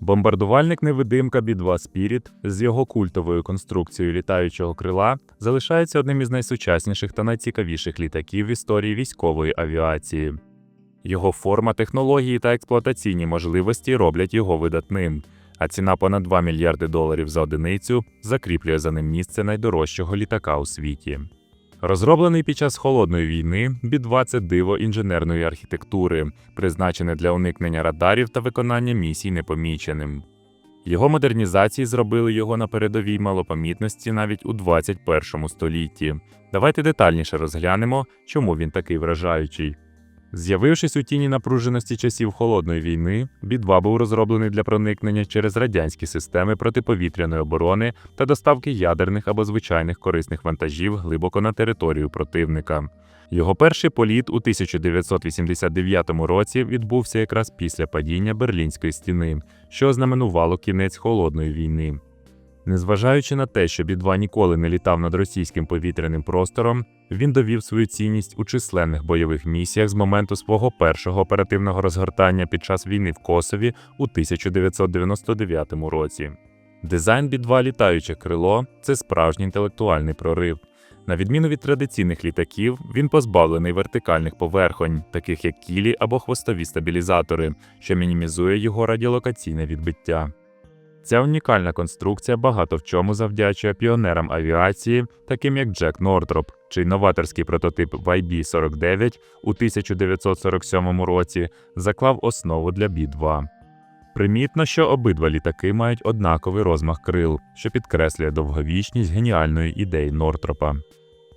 Бомбардувальник невидимка B-2 Spirit з його культовою конструкцією літаючого крила залишається одним із найсучасніших та найцікавіших літаків в історії військової авіації. Його форма, технології та експлуатаційні можливості роблять його видатним, а ціна понад 2 мільярди доларів за одиницю закріплює за ним місце найдорожчого літака у світі. Розроблений під час холодної війни, B-2 – це диво інженерної архітектури, призначене для уникнення радарів та виконання місій непоміченим. Його модернізації зробили його на передовій малопомітності навіть у 21 столітті. Давайте детальніше розглянемо, чому він такий вражаючий. З'явившись у тіні напруженості часів холодної війни, B-2 був розроблений для проникнення через радянські системи протиповітряної оборони та доставки ядерних або звичайних корисних вантажів глибоко на територію противника. Його перший політ у 1989 році відбувся якраз після падіння Берлінської стіни, що ознаменувало кінець холодної війни. Незважаючи на те, що B-2 ніколи не літав над російським повітряним простором, він довів свою цінність у численних бойових місіях з моменту свого першого оперативного розгортання під час війни в Косові у 1999 році. Дизайн B-2 літаюче крило це справжній інтелектуальний прорив. На відміну від традиційних літаків, він позбавлений вертикальних поверхонь, таких як кілі або хвостові стабілізатори, що мінімізує його радіолокаційне відбиття. Ця унікальна конструкція багато в чому завдячує піонерам авіації, таким як Джек Нортроп, чий новаторський прототип YB-49 у 1947 році заклав основу для B-2. Примітно, що обидва літаки мають однаковий розмах крил, що підкреслює довговічність геніальної ідеї Нортропа.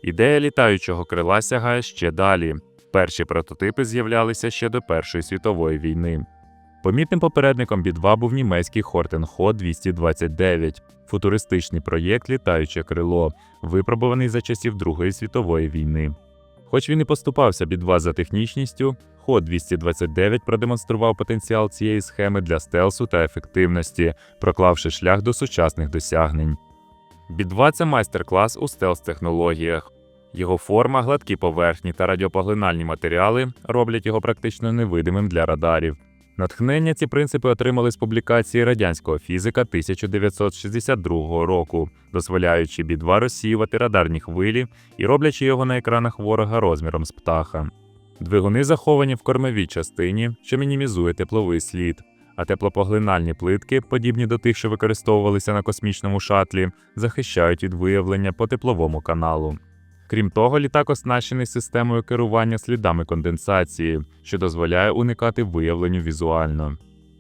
Ідея літаючого крила сягає ще далі. Перші прототипи з'являлися ще до Першої світової війни. Помітним попередником B-2 був німецький Хортенхо 229, футуристичний проєкт Літаюче крило, випробуваний за часів Другої світової війни. Хоч він і поступався B-2 за технічністю, Хо 229 продемонстрував потенціал цієї схеми для стелсу та ефективності, проклавши шлях до сучасних досягнень. B-2 – це майстер-клас у стелс-технологіях. Його форма, гладкі поверхні та радіопоглинальні матеріали роблять його практично невидимим для радарів. Натхнення ці принципи отримали з публікації радянського фізика 1962 року, дозволяючи B-2 розсіювати радарні хвилі і роблячи його на екранах ворога розміром з птаха. Двигуни заховані в кормовій частині, що мінімізує тепловий слід, а теплопоглинальні плитки, подібні до тих, що використовувалися на космічному шатлі, захищають від виявлення по тепловому каналу. Крім того, літак оснащений системою керування слідами конденсації, що дозволяє уникати виявленню візуально.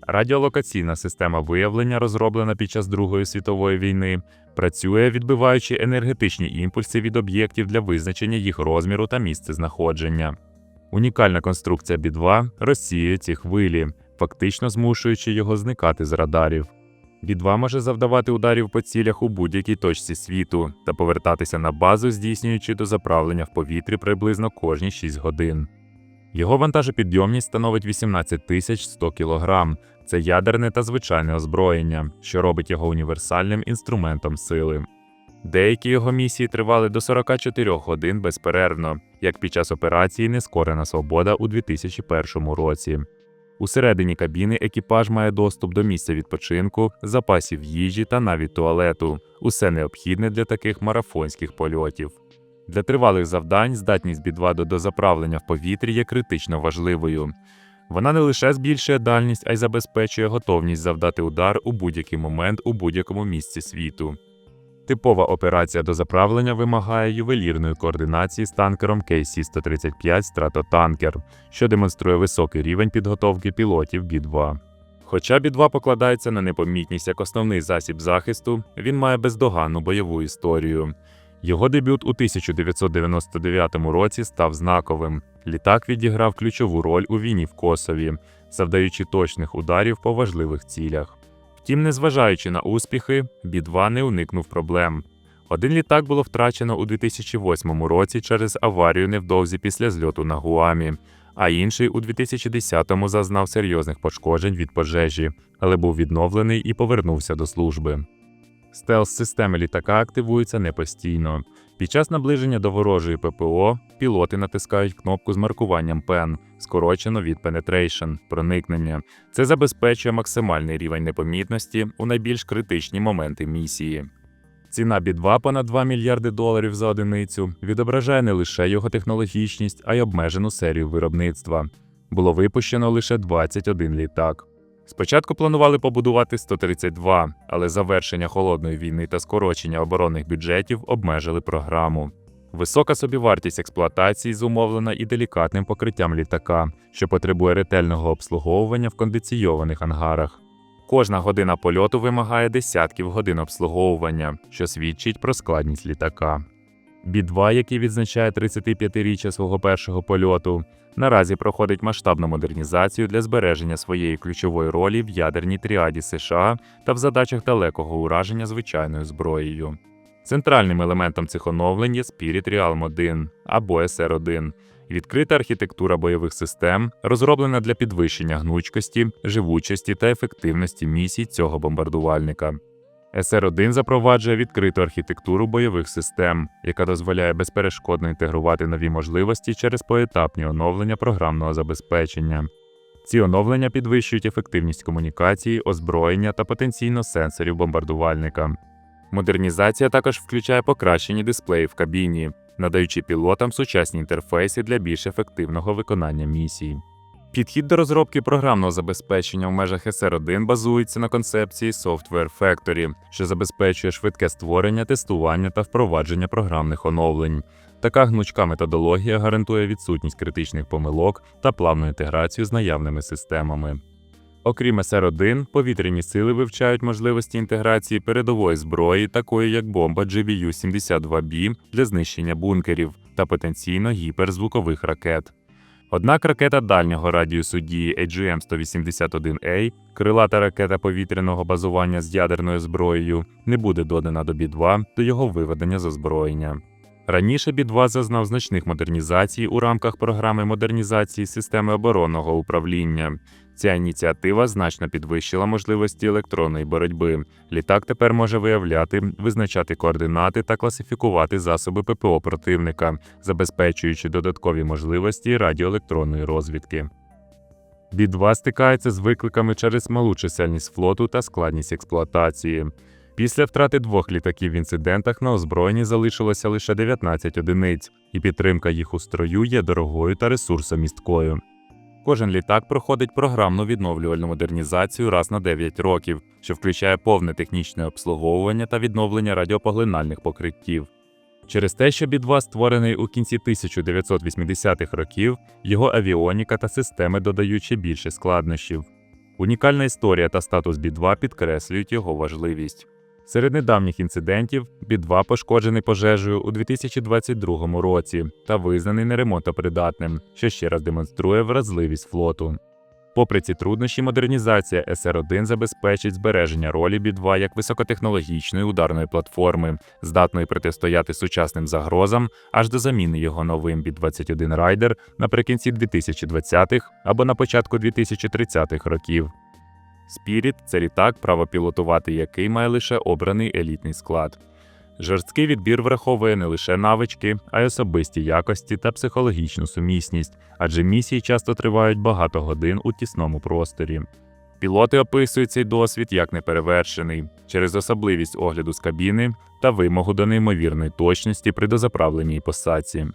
Радіолокаційна система виявлення, розроблена під час Другої світової війни, працює, відбиваючи енергетичні імпульси від об'єктів для визначення їх розміру та місце знаходження. Унікальна конструкція B-2 розсіює ці хвилі, фактично змушуючи його зникати з радарів. B-2 може завдавати ударів по цілях у будь-якій точці світу та повертатися на базу, здійснюючи дозаправлення в повітрі приблизно кожні 6 годин. Його вантажопідйомність становить 18 тисяч 100 кг. Це ядерне та звичайне озброєння, що робить його універсальним інструментом сили. Деякі його місії тривали до 44 годин безперервно, як під час операції Нескорена Свобода у 2001 році. Усередині кабіни екіпаж має доступ до місця відпочинку, запасів їжі та навіть туалету усе необхідне для таких марафонських польотів. Для тривалих завдань здатність B-2 до дозаправлення в повітрі є критично важливою. Вона не лише збільшує дальність, а й забезпечує готовність завдати удар у будь-який момент у будь-якому місці світу. Типова операція дозаправлення вимагає ювелірної координації з танкером KC-135 Стратотанкер, що демонструє високий рівень підготовки пілотів B-2. Хоча B-2 покладається на непомітність як основний засіб захисту, він має бездоганну бойову історію. Його дебют у 1999 році став знаковим. Літак відіграв ключову роль у війні в Косові, завдаючи точних ударів по важливих цілях. Втім, незважаючи на успіхи, B-2 не уникнув проблем. Один літак було втрачено у 2008 році через аварію невдовзі після зльоту на Гуамі, а інший у 2010-му зазнав серйозних пошкоджень від пожежі, але був відновлений і повернувся до служби. Стелс-системи літака активуються не постійно. Під час наближення до ворожої ППО пілоти натискають кнопку з маркуванням PEN, скорочено від Penetration – проникнення. Це забезпечує максимальний рівень непомітності у найбільш критичні моменти місії. Ціна B2 понад 2 мільярди доларів за одиницю відображає не лише його технологічність, а й обмежену серію виробництва. Було випущено лише 21 літак. Спочатку планували побудувати 132, але завершення холодної війни та скорочення оборонних бюджетів обмежили програму. Висока собівартість експлуатації зумовлена і делікатним покриттям літака, що потребує ретельного обслуговування в кондиційованих ангарах. Кожна година польоту вимагає десятків годин обслуговування, що свідчить про складність літака. Бі-2, який відзначає 35-річчя свого першого польоту, наразі проходить масштабну модернізацію для збереження своєї ключової ролі в ядерній тріаді США та в задачах далекого ураження звичайною зброєю. Центральним елементом цих оновлень є Spirit Realm 1 або SR-1 відкрита архітектура бойових систем, розроблена для підвищення гнучкості, живучості та ефективності місій цього бомбардувальника. SR-1 запроваджує відкриту архітектуру бойових систем, яка дозволяє безперешкодно інтегрувати нові можливості через поетапні оновлення програмного забезпечення. Ці оновлення підвищують ефективність комунікації, озброєння та потенційно сенсорів бомбардувальника. Модернізація також включає покращені дисплеї в кабіні, надаючи пілотам сучасні інтерфейси для більш ефективного виконання місій. Підхід до розробки програмного забезпечення в межах SR1 базується на концепції Software Factory, що забезпечує швидке створення, тестування та впровадження програмних оновлень. Така гнучка методологія гарантує відсутність критичних помилок та плавну інтеграцію з наявними системами. Окрім SR1, повітряні сили вивчають можливості інтеграції передової зброї, такої як бомба GBU-72B для знищення бункерів та потенційно гіперзвукових ракет. Однак ракета дальнього радіусу дії AGM-181A, крилата ракета повітряного базування з ядерною зброєю, не буде додана до Бі-2 до його виведення з озброєння. Раніше Бі-2 зазнав значних модернізацій у рамках програми модернізації системи оборонного управління. Ця ініціатива значно підвищила можливості електронної боротьби. Літак тепер може виявляти, визначати координати та класифікувати засоби ППО противника, забезпечуючи додаткові можливості радіоелектронної розвідки. Бі-2 стикається з викликами через малу чисельність флоту та складність експлуатації. Після втрати двох літаків в інцидентах на озброєнні залишилося лише 19 одиниць, і підтримка їх у строю є дорогою та ресурсомісткою. Кожен літак проходить програмну відновлювальну модернізацію раз на 9 років, що включає повне технічне обслуговування та відновлення радіопоглинальних покриттів. Через те, що Бі-2 створений у кінці 1980-х років, його авіоніка та системи додають ще більше складнощів. Унікальна історія та статус Бі-2 підкреслюють його важливість. Серед недавніх інцидентів Бі-2 пошкоджений пожежею у 2022 році та визнаний неремонтопридатним, що ще раз демонструє вразливість флоту. Попри ці труднощі, модернізація SR-1 забезпечить збереження ролі Бі-2 як високотехнологічної ударної платформи, здатної протистояти сучасним загрозам аж до заміни його новим Бі-21 Райдер наприкінці 2020-х або на початку 2030-х років. Спіріт це літак, право пілотувати який має лише обраний елітний склад. Жорсткий відбір враховує не лише навички, а й особисті якості та психологічну сумісність, адже місії часто тривають багато годин у тісному просторі. Пілоти описують цей досвід як неперевершений через особливість огляду з кабіни та вимогу до неймовірної точності при дозаправленій посадці.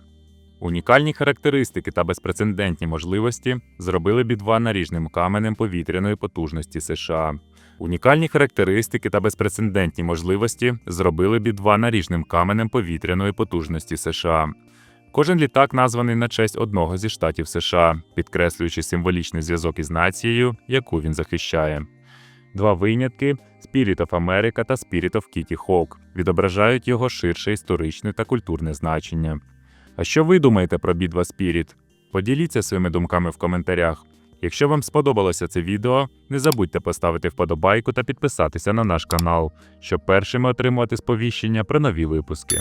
Унікальні характеристики та безпрецедентні можливості зробили Бі-2 наріжним каменем повітряної потужності США. Унікальні характеристики та безпрецедентні можливості зробили Бі-2 наріжним каменем повітряної потужності США. Кожен літак названий на честь одного зі штатів США, підкреслюючи символічний зв'язок із нацією, яку він захищає. Два винятки Spirit of America та Spirit of Kitty Hawk відображають його ширше історичне та культурне значення. А що ви думаєте про бідва Спіріт? Поділіться своїми думками в коментарях. Якщо вам сподобалося це відео, не забудьте поставити вподобайку та підписатися на наш канал, щоб першими отримувати сповіщення про нові випуски.